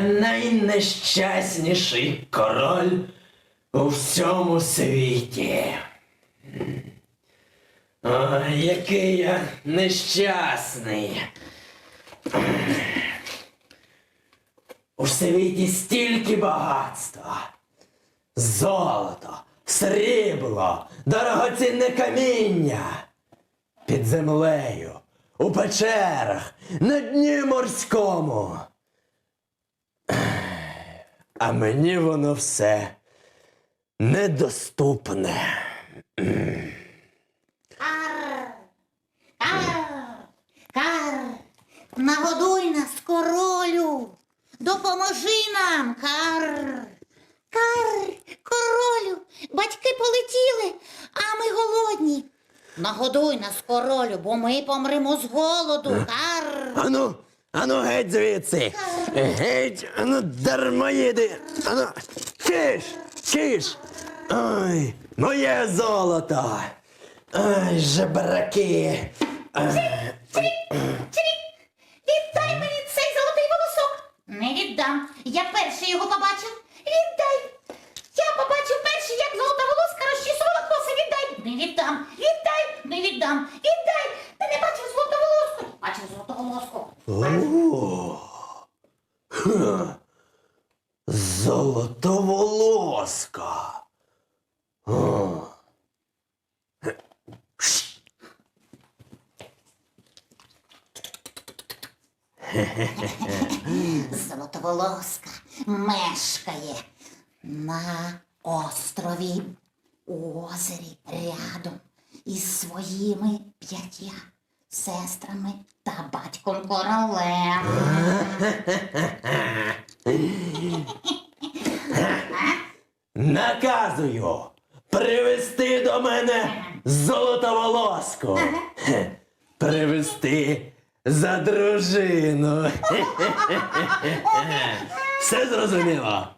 Найнещасніший король у всьому світі. Ой, який я нещасний. У світі стільки багатства. Золото, срібло, дорогоцінне каміння. Під землею, у печерах, на дні морському. А мені воно все недоступне. Кар, кар, кар, нагодуй нас, королю, допоможи нам, кар. Кар, королю, батьки полетіли, а ми голодні. Нагодуй нас, королю, бо ми помремо з голоду, кар. Ану, ану геть звідси. Геть, ану дармоїди. Ану, чиш, чиш. Ой, моє золото. Ой, жебраки. Чирік, віддай мені цей золотий волосок. Не віддам. Я перший його побачив. Віддай. Я побачив перший, як золота волоска розчісувала коси. Віддай. Не віддам. Віддай. Не віддам. Віддай. Ти не бачив золоту волоску. Бачив золоту волоску. О, ха, Золотоволоска. О. Золотоволоска мешкає на острові у озері рядом із своїми п'ятьма сестрами та батьком королем. Наказую привести до мене золотоволоску. Привести за дружину. Все зрозуміло?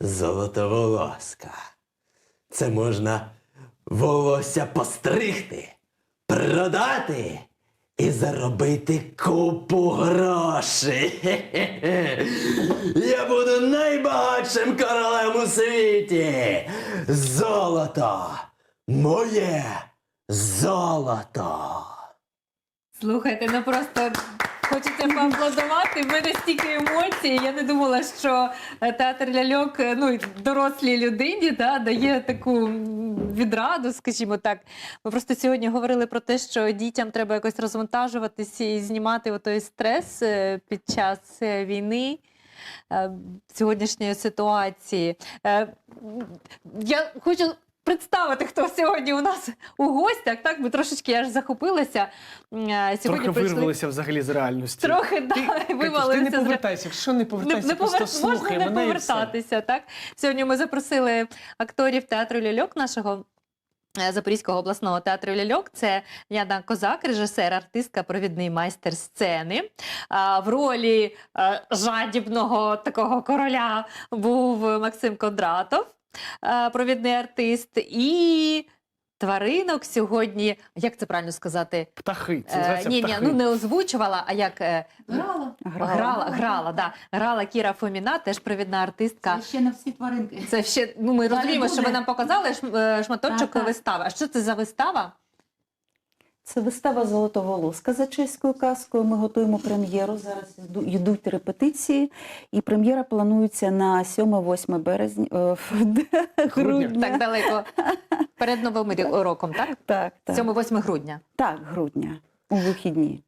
Золотоволоска. Це можна волосся постригти, продати і заробити купу грошей. Я буду найбагатшим королем у світі. Золото. Моє золото. Слухайте, ну просто хочеться поаплодувати. В мене стільки емоцій. Я не думала, що е, театр ляльок е, ну, дорослій людині да, дає таку відраду, скажімо так. Ми просто сьогодні говорили про те, що дітям треба якось розвантажуватися і знімати той стрес е, під час війни. Сьогоднішньої ситуації. Я хочу представити, хто сьогодні у нас у гостях. Так, ми трошечки аж захопилася. Е, Сьогодні Трохи прийшли- вирвалися взагалі з реальності. Трохи да, Ти вивалилися. не повертайся, якщо не не, повертайся, не просто повер... слухай Можна не мене все. повертатися. Так? Сьогодні ми запросили акторів театру ляльок нашого. е, Запорізького обласного театру ляльок це Яна Козак, режисер, артистка, провідний майстер сцени. В ролі е, жадібного такого короля був Максим Кондратов, провідний артист. І тваринок сьогодні, як це правильно сказати? Птахи. Це Е, називається ні, ні, птахи. ну не озвучувала, а як е, Грала. грала, грала, да. грала Кіра Фоміна, теж провідна артистка. Це ще не всі тваринки. Це ще ну ми Далі розуміємо, що ви буде. нам показали шм- е, шматочок Так, так. вистави. А що це за вистава? Це вистава Золотоволоска за чеською казкою. Ми готуємо прем'єру. Зараз йдуть репетиції, і прем'єра планується на 7-8 березня е, грудня. Так далеко перед новим роком, так? Так, так. 7-8 грудня. так, грудня у вихідні.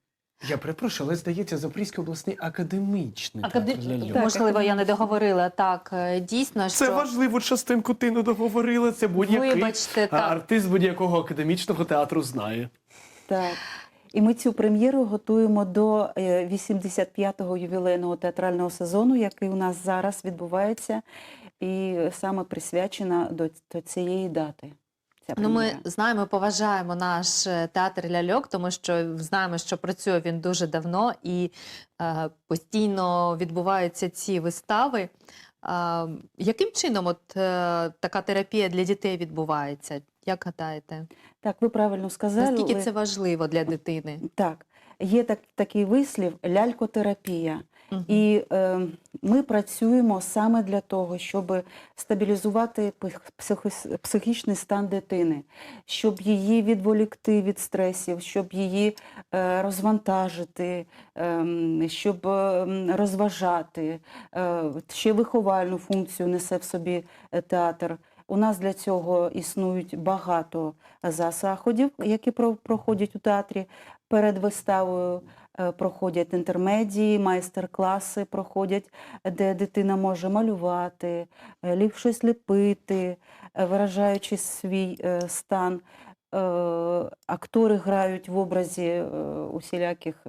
Я перепрошую, але здається, Запорізький обласний академічний Акаде- театр ляльок. Так, Можливо, я не договорила. Так, е, дійсно, Це що важливу частинку ти не договорила. Це будь-який вибачте, а, так. артист будь-якого академічного театру знає. Так. І ми цю прем'єру готуємо до е, 85-го ювілейного театрального сезону, який у нас зараз відбувається, і саме присвячена до, до цієї дати. Ну, ми знаємо, поважаємо наш е, театр ляльок, тому що знаємо, що працює він дуже давно і е, постійно відбуваються ці вистави. А, яким чином от, е, така терапія для дітей відбувається? Як гадаєте? Так, ви правильно сказали. Наскільки це важливо для дитини? Так, є так, такий вислів лялькотерапія. І е, ми працюємо саме для того, щоб стабілізувати психічний стан дитини, щоб її відволікти від стресів, щоб її е, розвантажити, ем, щоб ем, розважати. Е, ще виховальну функцію несе в собі е, театр. У нас для цього існують багато за- заходів, які проходять у театрі перед виставою. Е, Проходять інтермедії, майстер-класи проходять, де дитина може малювати, е, щось ліпити, е, виражаючи свій стан. Актори грають в образі усіляких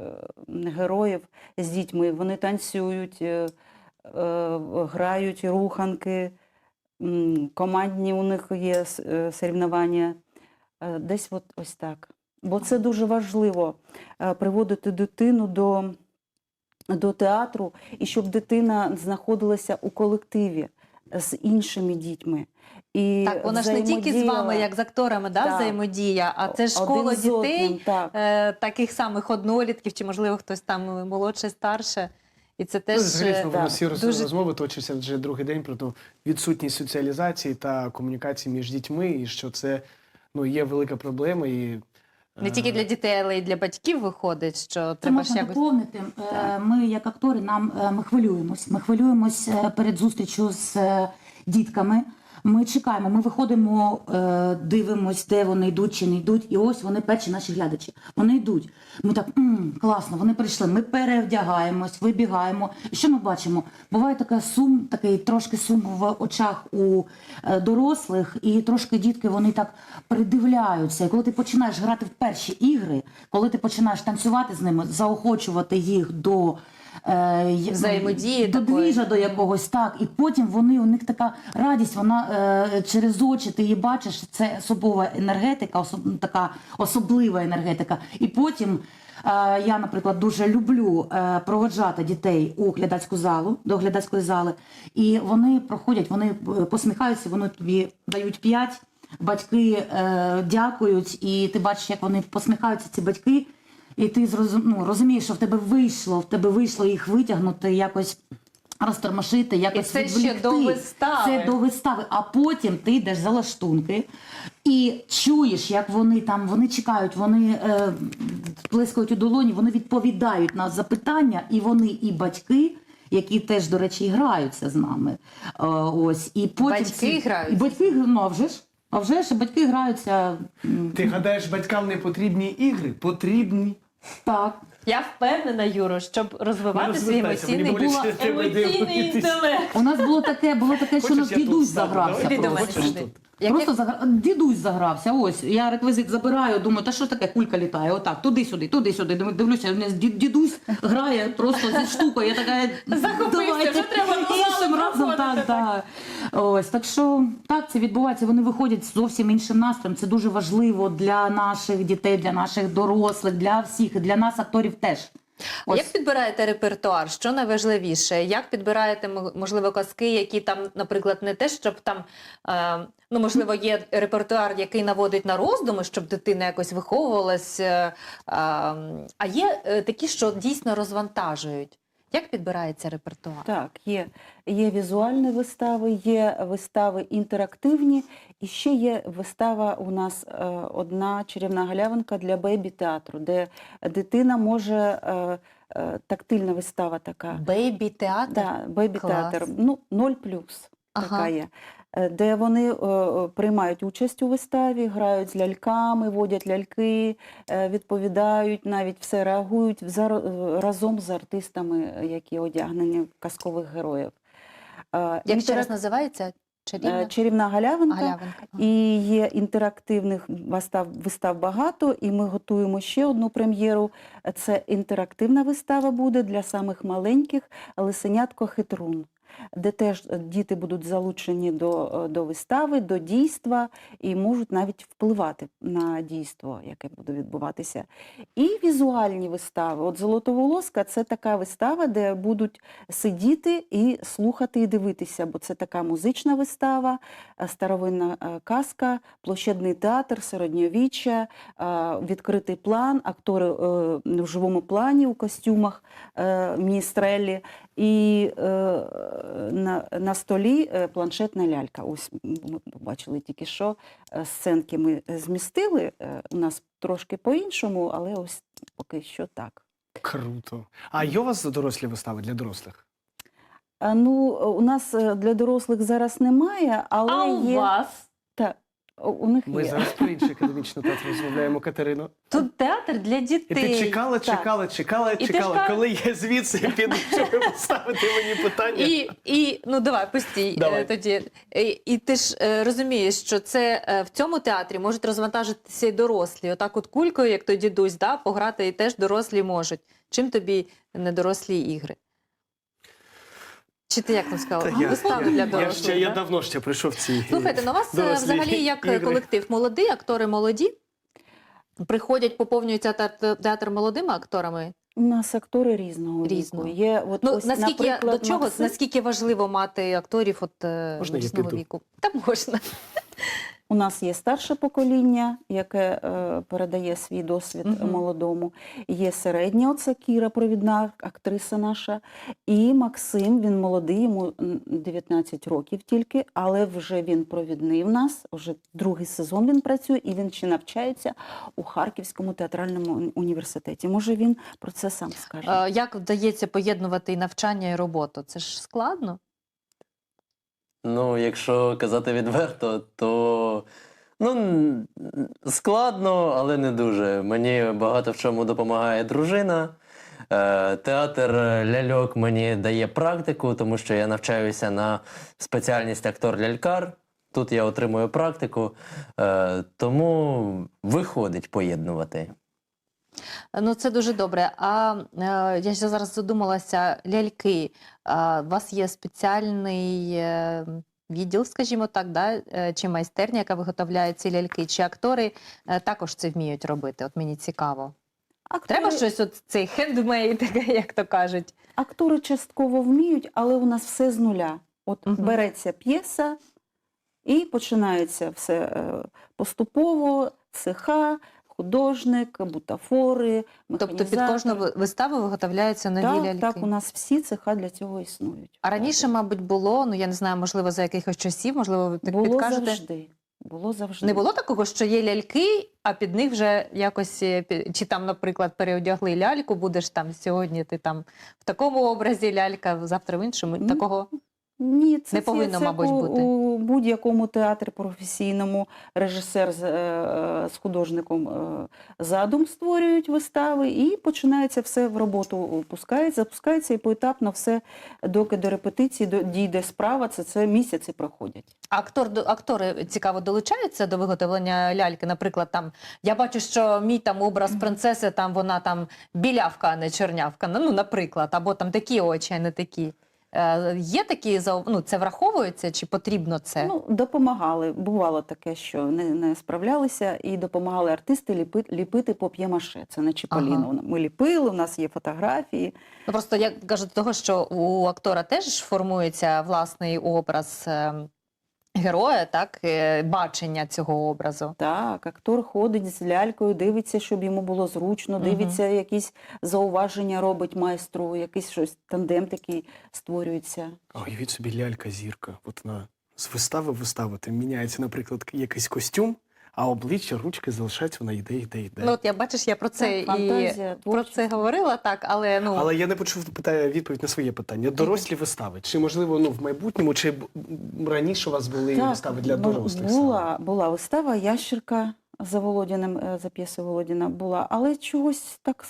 героїв з дітьми. Вони танцюють, грають руханки, командні у них є соревнування. Десь от ось так. Бо це дуже важливо е, приводити дитину до, до театру, і щоб дитина знаходилася у колективі з іншими дітьми. І Так, вона ж не тільки з вами, як з акторами, да, Так. взаємодія, а це ж школа з одним, дітей, Так. е, таких самих однолітків, чи можливо хтось там молодше, старше. І це Ну, теж Взагалі, е, знову всі дуже- розмови точаться вже другий день про ту відсутність соціалізації та комунікації між дітьми, і що це ну, є велика проблема. І, не тільки для дітей, але й для батьків виходить, що Це треба можна якось. доповнити. Е, Так. Ми, як актори, нам е, ми хвилюємось. Ми хвилюємось е, перед зустрічю з дітками. Ми чекаємо, ми виходимо, е, дивимось, де вони йдуть чи не йдуть. І ось вони перші наші глядачі. Вони йдуть. Ми так «М, класно, вони прийшли. Ми перевдягаємось, вибігаємо. І що ми бачимо? Буває така сум, такий трошки сум в очах у е, дорослих, і трошки дітки вони так придивляються. І коли ти починаєш грати в перші ігри, коли ти починаєш танцювати з ними, заохочувати їх до. Е, Взаємодії до до якогось так, і потім вони у них така радість, вона е, через очі ти її бачиш. Це особова енергетика, особ, така особлива енергетика. І потім е, я, наприклад, дуже люблю е, проводжати дітей у глядацьку залу до глядацької зали, і вони проходять, вони е, посміхаються, вони тобі дають п'ять. Батьки е, дякують, і ти бачиш, як вони посміхаються, ці батьки. І ти зрозум, ну, розумієш, що в тебе вийшло, в тебе вийшло їх витягнути, якось розтормошити, якось це ще до вистави. Це до вистави. А потім ти йдеш за лаштунки і чуєш, як вони там вони чекають, вони е, плескають у долоні, вони відповідають на запитання, і вони, і батьки. Які теж, до речі, граються з нами. Е, ось. І потім Батьки ці- граються? І батьки, ну, а вже ж. А вже ж батьки граються Ти гадаєш, батькам не потрібні ігри? Потрібні. Так. Я впевнена, Юро, щоб розвивати Ну, свій розвертайся, мені емоційний, боляче тебе емоційний дивитись. інтелект. У нас було таке, було таке, що Хочеш, нас я тут дідусь стану? загрався. Давай. Іди до мене. Хочеш сюди. тут? Як Просто загра... дідусь загрався. Ось я реквізит забираю, думаю, та що таке кулька літає? Отак, туди-сюди, туди-сюди. Дивлю- Дивлюся, мене дід- дідусь грає просто зі штукою. Я така Захопився, давайте вже треба іншим залу разом. проходити, Так, так. Ось так що так це відбувається. Вони виходять з зовсім іншим настроєм. Це дуже важливо для наших дітей, для наших дорослих, для всіх, і для нас, акторів, теж. А Як підбираєте репертуар? Що найважливіше? Як підбираєте можливо казки, які там, наприклад, не те, щоб там е, ну можливо є репертуар, який наводить на роздуми, щоб дитина якось виховувалась, е, а є е, такі, що дійсно розвантажують. Як підбирається репертуар? Так, є. Є візуальні вистави, є вистави інтерактивні, і ще є вистава у нас е, одна чарівна галявинка для бейбі-театру, де дитина може, е, е, тактильна вистава така. Бейбі театр? Да, бейбі-театр, ну, 0 плюс Ага. така є. Е, Де вони е, е, приймають участь у виставі, грають з ляльками, водять ляльки, відповідають, навіть все реагують разом з артистами, які одягнені в казкових героїв. Як ще раз називається? Чарівна Чарівна галявинка. галявинка. І є інтерактивних вистав, вистав багато, і ми готуємо ще одну прем'єру. Це інтерактивна вистава буде для самих маленьких Лисенятко Хитрун. Де теж діти будуть залучені до, е, до вистави, до дійства і можуть навіть впливати на дійство, яке буде відбуватися. І візуальні вистави. От Золотоволоска це така вистава, де будуть сидіти і слухати, і дивитися, бо це така музична вистава, е, старовинна е, казка, площадний театр, середньовіччя, відкритий план, актори в живому плані у костюмах міністрелі, і е, на, на столі е, планшетна лялька. Ось ми побачили тільки що е, сценки ми змістили. е, У нас трошки по-іншому, але ось поки що так. Круто. А є у вас дорослі вистави для дорослих? Ну, у нас для дорослих зараз немає, але А у є. вас? Та, у- них Ми є. зараз про інший академічний театр розмовляємо, Катерино. Тут театр для І дітей. ти чекала, так. чекала, чекала, ти чекала. ж Коли я звідси піду, щоб поставити мені питання. І, і ну давай, постій Давай. е, тоді. І, і ти ж е, розумієш, що це е, в цьому театрі можуть розвантажитися і дорослі. Отак, от кулькою, як той дідусь, да, пограти і теж дорослі можуть. Чим тобі не дорослі ігри? Чи ти як там сказала? Та я- Вистави я- для я, дорослих. ще, я да? давно ще прийшов в ці. Слухайте, на у вас е, дорослі взагалі як е, ігри. колектив молодий, актори молоді. Приходять, поповнюються театр, театр молодими акторами. У нас актори різного Різного. віку. Є, от, Ну ось, наскільки я- наприклад, до чого Максим- наскільки важливо мати акторів от е, Можна я різного піду? віку? Та можна. У нас є старше покоління, яке е, передає свій досвід Мгм. молодому. Є середня, оце Кіра, провідна актриса наша. І Максим, він молодий, йому 19 років тільки, але вже він провідний в нас. Вже другий сезон він працює, і він ще навчається у Харківському театральному університеті. Може, він про це сам скаже. Е, Як вдається поєднувати і навчання, і роботу? Це ж складно. Ну, якщо казати відверто, то ну, складно, але не дуже. Мені багато в чому допомагає дружина. Е, Театр ляльок мені дає практику, тому що я навчаюся на спеціальність актор-лялькар. Тут я отримую практику, е, тому виходить поєднувати. Ну це дуже добре. А е, я ще зараз задумалася, ляльки. У вас є спеціальний е, відділ, скажімо так, да? е, чи майстерня, яка виготовляє ці ляльки, чи актори е, також це вміють робити? От мені цікаво. Актори- Треба щось, от цей хендмейд, як то кажуть. Актори частково вміють, але у нас все з нуля. От Мгм. береться п'єса і починається все е, поступово, цеха, художник, бутафори, Тобто під кожну виставу виготовляються нові так, ляльки. так, у нас всі цеха для цього існують. А раніше, мабуть, було, ну я не знаю, можливо, за якихось часів, можливо, ви так було підкажете. завжди. Було завжди. Не було такого, що є ляльки, а під них вже якось е, чи там, наприклад, переодягли ляльку, будеш там сьогодні. Ти там в такому образі лялька, завтра в іншому. Такого Ні, це, Не повинно, це, мабуть, бути. у будь-якому театрі професійному режисер з, е, з художником е, задум створюють вистави і починається все в роботу пускається, запускається і поетапно все, доки до репетиції до- дійде справа, це, це місяці проходять. Актор актори цікаво долучаються до виготовлення ляльки. Наприклад, там я бачу, що мій там образ принцеси, там вона там білявка, а не чорнявка. Ну, наприклад, або там такі очі, а не такі. Е, є такі ну, це враховується чи потрібно це? Ну, допомагали. Бувало таке, що не, не справлялися, і допомагали артисти ліпити, ліпити поп'ємаше, Це не Чіполіно. Ага. Ми ліпили, у нас є фотографії. Ну, просто я кажу до того, що у актора теж формується власний образ е, героя, так, е, бачення цього образу. Так, актор ходить з лялькою, дивиться, щоб йому було зручно, дивиться, дивиться, якісь зауваження робить майстру, якийсь щось тандем такий створюється. А уявіть собі лялька зірка. От вона з вистави в виставу там міняється, наприклад, якийсь костюм, а обличчя, ручки залишаються, вона йде, йде, йде. Ну, от я бачиш, я про це Так, і фантазія, про це говорила, так, але ну Але я не почув питання, відповідь на своє питання. Дорослі вистави. Чи можливо ну в майбутньому, чи раніше у вас були вистави для ну, дорослих? саме? була, була вистава Ящерка за Володіним, е, за п'єсою Володіна була, але чогось так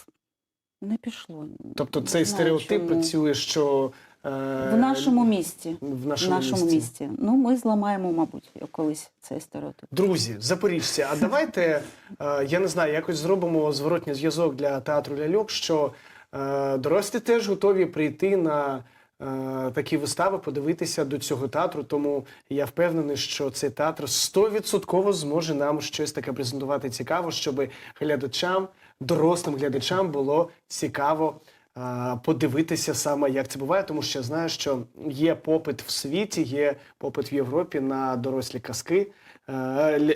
не пішло. Тобто цей знаю, стереотип чому. працює, що в нашому місті. в В нашому, нашому місті. місті. Ну, ми зламаємо, мабуть, колись цей стереотип. Друзі, запоріжці, а давайте, е, я не знаю, якось зробимо зворотній зв'язок для театру ляльок, що е, дорослі теж готові прийти на е, такі вистави, подивитися до цього театру. Тому я впевнений, що цей театр 100% зможе нам щось таке презентувати цікаво, щоб глядачам, дорослим глядачам було цікаво. Е, Подивитися саме, як це буває, тому що я знаю, що є попит в світі, є попит в Європі на дорослі казки, е,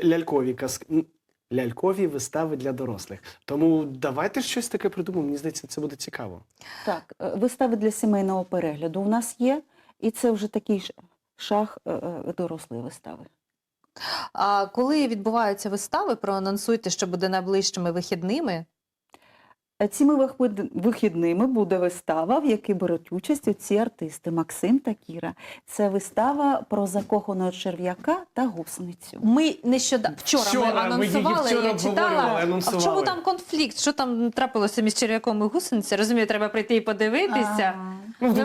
лялькові казки, лялькові вистави для дорослих. Тому давайте щось таке придумаємо. Мені здається, це буде цікаво. Так, е, вистави для сімейного перегляду у нас є, і це вже такий ш- шаг е, е, дорослої вистави. А коли відбуваються вистави, проанонсуйте, що буде найближчими вихідними. Е, Цими вихідними буде вистава, в якій беруть участь ці артисти Максим та Кіра. Це вистава про закоханого черв'яка та гусеницю. Ми нещодавно вчора, Вчора, ми анонсували. її вчора я читала. А в чому там конфлікт? Що там трапилося між черв'яком і гусеницею? Розумію, треба прийти і подивитися. Ну, Ну, ну,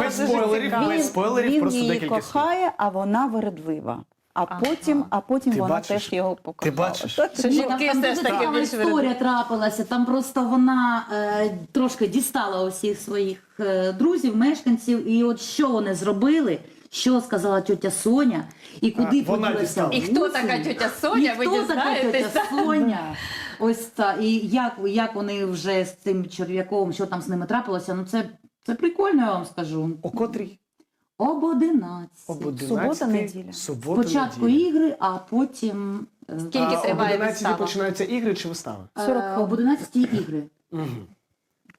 без спойлерів, без спойлерів, він просто її декілька слів. кохає, а вона вередлива. А потім, а потім Ти вона бачиш? теж його покохала. бачиш? Так, Що жінки там, все дуже ж таки цікава більш історія трапилася. Там просто вона е, трошки дістала усіх своїх е, друзів, мешканців, і от що вони зробили, що сказала тьотя Соня, і куди А, вона поділася дістала. І хто така тьотя Соня, І ви хто така дізнаєтеся. тьотя Соня? Ось та і як, як вони вже з цим черв'яком, що там з ними трапилося? Ну це, це прикольно, я вам скажу. О котрій? Об 11. Об 11. Субота, неділя. Субота, Спочатку неділя. ігри, а потім. е, Скільки а, триває об 11 вистава? починаються ігри чи вистави? е, 40 хвилин. об 11 ігри. Угу.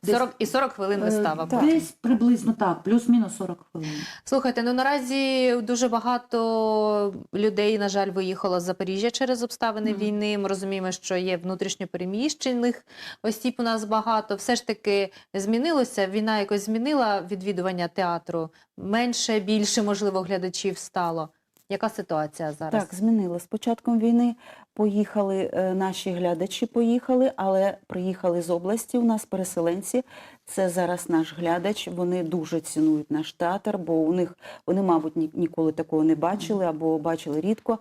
Десь- 40, і 40 хвилин вистава. Е. Десь приблизно так, плюс-мінус 40 хвилин. Слухайте, ну наразі дуже багато людей, на жаль, виїхало з Запоріжжя через обставини Мгм. війни. Ми розуміємо, що є внутрішньопереміщених осіб у нас багато. Все ж таки змінилося. Війна якось змінила відвідування театру. Менше, більше, можливо, глядачів стало. Яка ситуація зараз? Так, змінило. З початком війни поїхали е, наші глядачі, поїхали, але приїхали з області. У нас переселенці. Це зараз наш глядач. Вони дуже цінують наш театр, бо у них вони, мабуть, ні- ніколи такого не бачили або бачили рідко.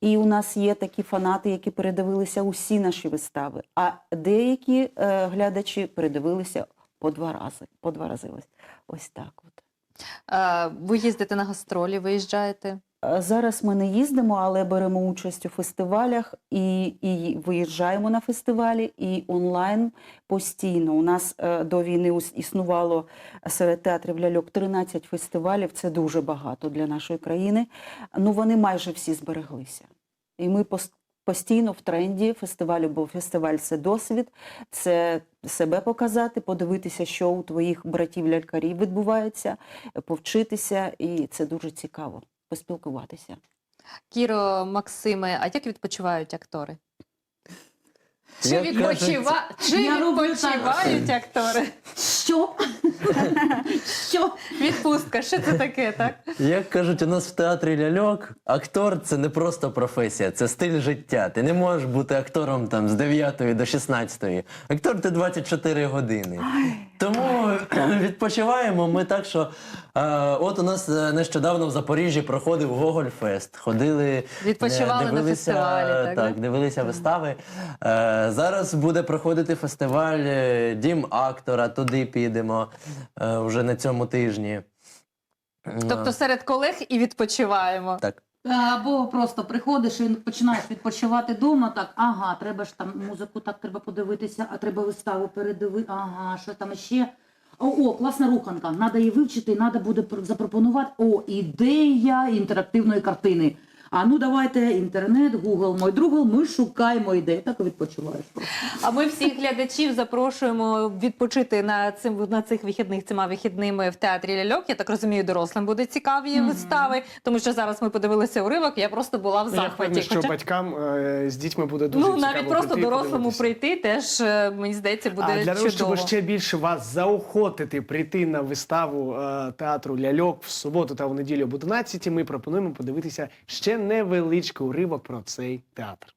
І у нас є такі фанати, які передивилися усі наші вистави. А деякі е, глядачі передивилися по два рази. По два рази ось, ось так. От. Е, Ви їздите на гастролі, виїжджаєте? Е, Зараз ми не їздимо, але беремо участь у фестивалях і, і виїжджаємо на фестивалі, і онлайн постійно. У нас е, до війни існувало серед театрів ляльок 13 фестивалів. Це дуже багато для нашої країни. Ну вони майже всі збереглися. І ми постійно в тренді фестивалю, бо фестиваль це досвід, це себе показати, подивитися, що у твоїх братів-лялькарів відбувається, повчитися, і це дуже цікаво поспілкуватися. Кіро, Максиме, а як відпочивають актори? Чи, відпочива... Чи Я роблю так. відпочивають актори? Що? Що? Відпустка, що це таке, так? Як кажуть, у нас в театрі ляльок, актор це не просто професія, це стиль життя. Ти не можеш бути актором там з 9 до 16. Актор ти 24 години. Тому відпочиваємо ми так, що от у нас е, нещодавно в Запоріжжі проходив Гогольфест. Ходили, е, Відпочивали на дивилися, фестивалі, так, так дивилися вистави. Е, зараз буде проходити фестиваль е, Дім актора. Туди підемо е, вже на цьому тижні. Тобто серед колег і відпочиваємо. Так. Або просто приходиш і починаєш відпочивати вдома, так, ага, треба ж там музику так треба подивитися, а треба виставу передивити, ага, що там ще. О, о, класна руханка, Надо її вивчити, треба буде пр- запропонувати. О, ідея інтерактивної картини. А ну давайте інтернет, Google, мой другол, ми шукаємо ідеї. Так відпочиваєш. просто. А ми всіх глядачів запрошуємо відпочити на цим на цих вихідних цими вихідними в театрі ляльок. Я так розумію, дорослим буде цікаві Мгм. вистави, тому що зараз ми подивилися уривок. Я просто була в Я захваті. що Хоча- батькам е, з дітьми буде дуже ну цікаво навіть просто прийти дорослому прийти теж е, мені здається буде а для того, щоб ще більше вас заохотити прийти на виставу е, театру ляльок в суботу та в неділю об 11, ми пропонуємо подивитися ще невеличкий уривок про цей театр.